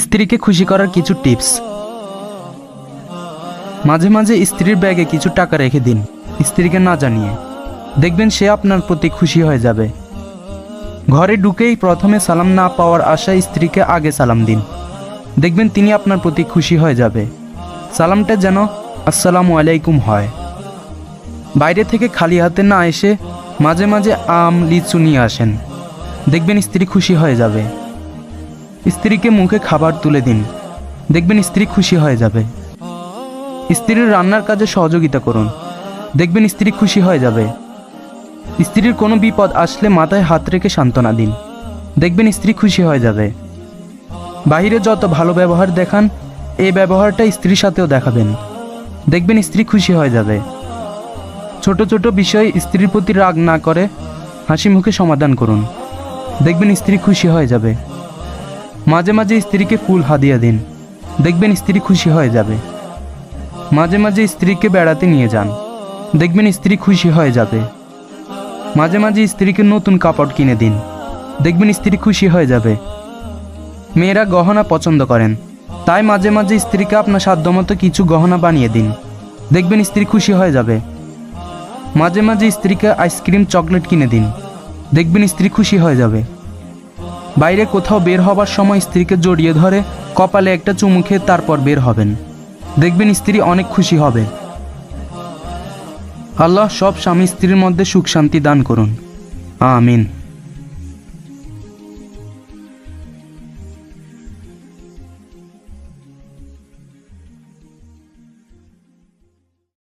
স্ত্রীকে খুশি করার কিছু টিপস। মাঝে মাঝে স্ত্রীর ব্যাগে কিছু টাকা রেখে দিন, স্ত্রীকে না জানিয়ে। দেখবেন সে আপনার প্রতি খুশি হয়ে যাবে। ঘরে ঢুকেই প্রথমে সালাম না পাওয়ার আশায় স্ত্রীকে আগে সালাম দিন। দেখবেন তিনি আপনার প্রতি খুশি হয়ে যাবে। সালামটা যেন আসসালামু আলাইকুম হয়। বাইরে থেকে খালি হাতে না এসে মাঝে মাঝে আম, লিচু নিয়ে আসেন। দেখবেন স্ত্রী খুশি হয়ে যাবে। স্ত্রীকে মুখে খাবার তুলে দিন। দেখবেন স্ত্রী খুশি হয়ে যাবে। স্ত্রীর রান্নার কাজে সহযোগিতা করুন। দেখবেন স্ত্রী খুশি হয়ে যাবে। স্ত্রীর কোনো বিপদ আসলে মাথায় হাত রেখে সান্ত্বনা দিন। দেখবেন স্ত্রী খুশি হয়ে যাবে। বাইরে যত ভালো ব্যবহার দেখান, এই ব্যবহারটা স্ত্রীর সাথেও দেখাবেন। দেখবেন স্ত্রী খুশি হয়ে যাবে। ছোট ছোট বিষয়ে স্ত্রীর প্রতি রাগ না করে হাসি মুখে সমাধান করুন। দেখবেন স্ত্রী খুশি হয়ে যাবে। মাঝে মাঝে স্ত্রীকে ফুল হাদিয়া দিন। দেখবেন স্ত্রী খুশি হয়ে যাবে। মাঝে মাঝে স্ত্রীকে বেড়াতে নিয়ে যান। দেখবেন স্ত্রী খুশি হয়ে যাবে। মাঝে মাঝে স্ত্রীকে নতুন কাপড় কিনে দিন। দেখবেন স্ত্রী খুশি হয়ে যাবে। মেয়েরা গহনা পছন্দ করেন। তাই মাঝে মাঝে স্ত্রীকে আপনার সাধ্যমতো কিছু গহনা বানিয়ে দিন। দেখবেন স্ত্রী খুশি হয়ে যাবে। মাঝে মাঝে স্ত্রীকে আইসক্রিম চকলেট কিনে দিন। দেখবেন স্ত্রী খুশি হয়ে যাবে। বাইরে কোথাও বের হবার সময় স্ত্রীকে জড়িয়ে ধরে, কপালে একটা চুমু খেয়ে তারপর বের হবেন। দেখবেন স্ত্রী অনেক খুশি হবে। আল্লাহ সব স্বামী স্ত্রীর মধ্যে সুখ শান্তি দান করুন। আমিন।